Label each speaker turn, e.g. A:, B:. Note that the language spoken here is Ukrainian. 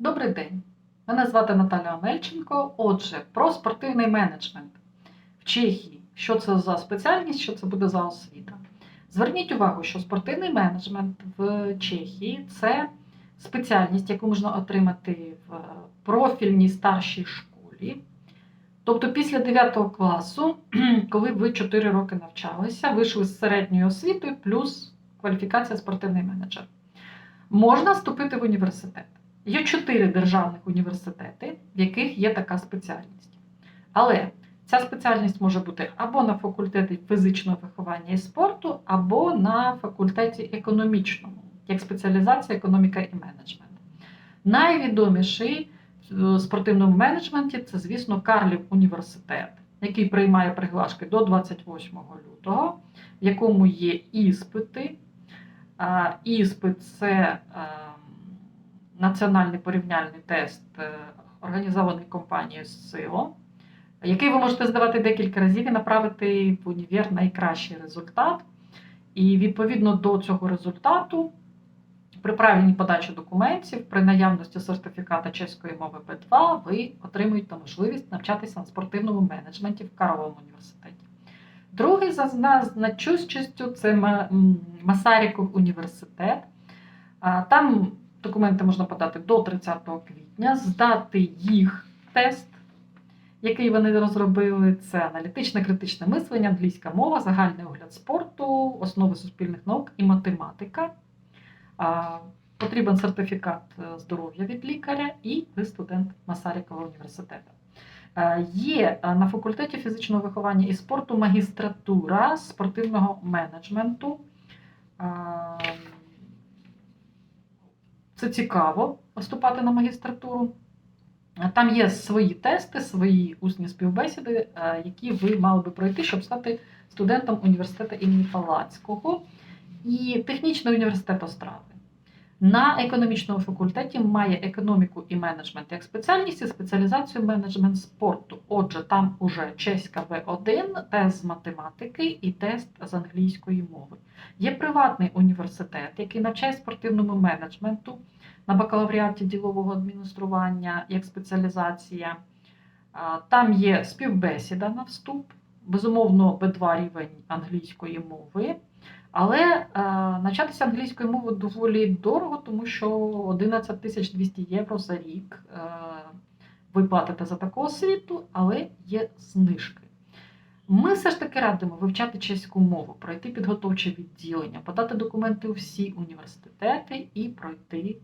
A: Добрий день. Мене звати Наталя Омельченко. Отже, про спортивний менеджмент в Чехії. Що це за спеціальність, що це буде за освіта? Зверніть увагу, що спортивний менеджмент в Чехії це спеціальність, яку можна отримати в профільній старшій школі. Тобто після 9 класу, коли ви 4 роки навчалися, вийшли з середньою освітою плюс кваліфікація спортивний менеджер. Можна вступити в університет. Є чотири державних університети, в яких є така спеціальність. Але ця спеціальність може бути або на факультеті фізичного виховання і спорту, або на факультеті економічному, як спеціалізація економіка і менеджмент. Найвідоміший в спортивному менеджменті це, звісно, Карлів університет, який приймає приглашки до 28 лютого, в якому є іспити. Іспит це національний порівняльний тест, е, організований компанією СИО, який ви можете здавати декілька разів і направити в універ найкращий результат. І відповідно до цього результату, при правильній подачі документів, при наявності сертифіката чеської мови Б2, ви отримуєте можливість навчатися на спортивному менеджменті в Карловому університеті. Другий за зна- значущістю це Ма- Масаріков університет. Там документи можна подати до 30 квітня, здати їх тест, який вони розробили. Це аналітичне критичне мислення, англійська мова, загальний огляд спорту, основи суспільних наук і математика. Потрібен сертифікат е, здоров'я від лікаря, і ви студент Масарікова університету. Е, Є е, на факультеті фізичного виховання і спорту магістратура спортивного менеджменту. Це цікаво поступати на магістратуру. Там є свої тести, свої усні співбесіди, е, які ви мали би пройти, щоб стати студентом університету імені Палацького і технічний університет Острави. На економічному факультеті має економіку і менеджмент як спеціальність і спеціалізацію менеджмент спорту. Отже, там уже чеська В1, тест з математики і тест з англійської мови. Є приватний університет, який навчає спортивному менеджменту на бакалавріаті ділового адміністрування як спеціалізація. Там є співбесіда на вступ, безумовно, Б2 рівень англійської мови. Але е, навчатися англійської мови доволі дорого, тому що 11 тисяч 200 євро за рік е, ви платите за таку освіту, але є знижки. Ми все ж таки радимо вивчати чеську мову, пройти підготовче відділення, подати документи у всі університети і пройти